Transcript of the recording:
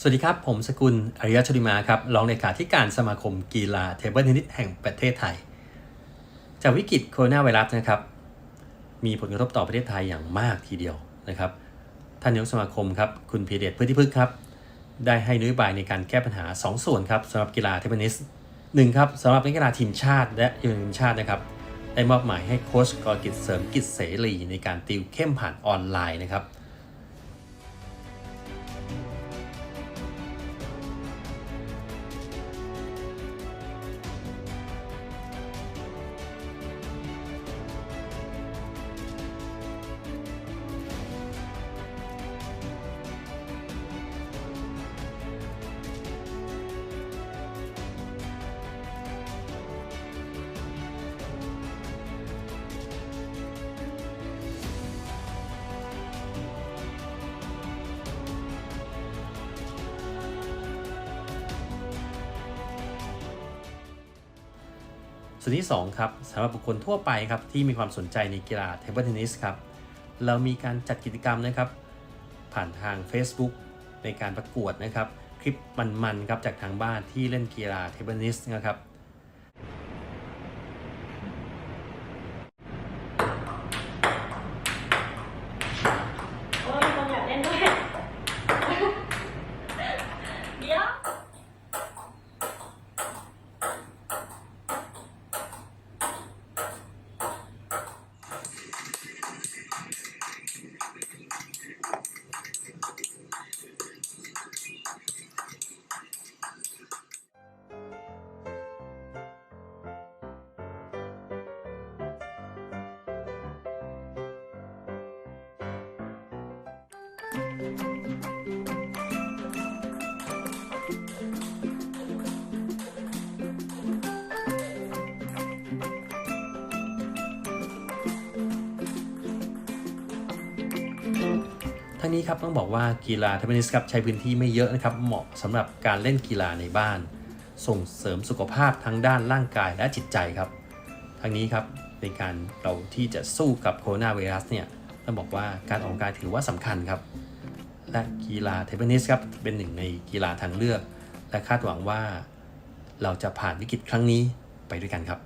สวัสดีครับ ผมสกุลอริยชลิมาครับรองเลขาธิการสมาคมกีฬาเทเบิลเทนนิสแห่งประเทศไทย จากวิกฤตโคโรนาไวรัสนะครับ มีผลกระทบต่อประเทศไทยอย่างมากทีเดียวนะครับ ท่านนายกสมาคมครับ คุณพีเดชพฤติพฤกษ์ครับ ได้ให้นโยบายในการแก้ปัญหา 2 ส่วนครับสำหรับกีฬาเทเบิลเทนนิสหนึ่งครับสำหรับนักกีฬาทีมชาติ และเยาวชนทีมชาตินะครับ ได้มอบหมายให้โค้ชกรกิจเสริมกิจเสรีในการติวเข้มผ่านออนไลน์นะครับ ส่วนที่2ครับสำหรับบุคคลทั่วไปครับที่มีความสนใจในกีฬาเทเบิลเทนนิสครับเรามีการจัดกิจกรรมนะครับ ผ่านทาง Facebook ในการประกวดนะครับ คลิปมันๆครับจากทางบ้านที่เล่นกีฬาเทเบิลเทนนิสนะครับ ทั้งนี้ครับต้องบอกว่ากีฬาเทนนิสครับใช้พื้นที่ไม่เยอะนะครับเหมาะสำหรับการเล่นกีฬาในบ้าน ส่งเสริมสุขภาพทั้งด้านร่างกายและจิตใจครับ ทั้งนี้ครับในการเราที่จะสู้กับโคโรนาไวรัสเนี่ยต้องบอกว่าการออกกำลังกายถือว่าสำคัญครับ และกีฬาเทนนิสครับเป็นหนึ่งในกีฬาทางเลือก และคาดหวังว่าเราจะผ่านวิกฤตครั้งนี้ไปด้วยกันครับ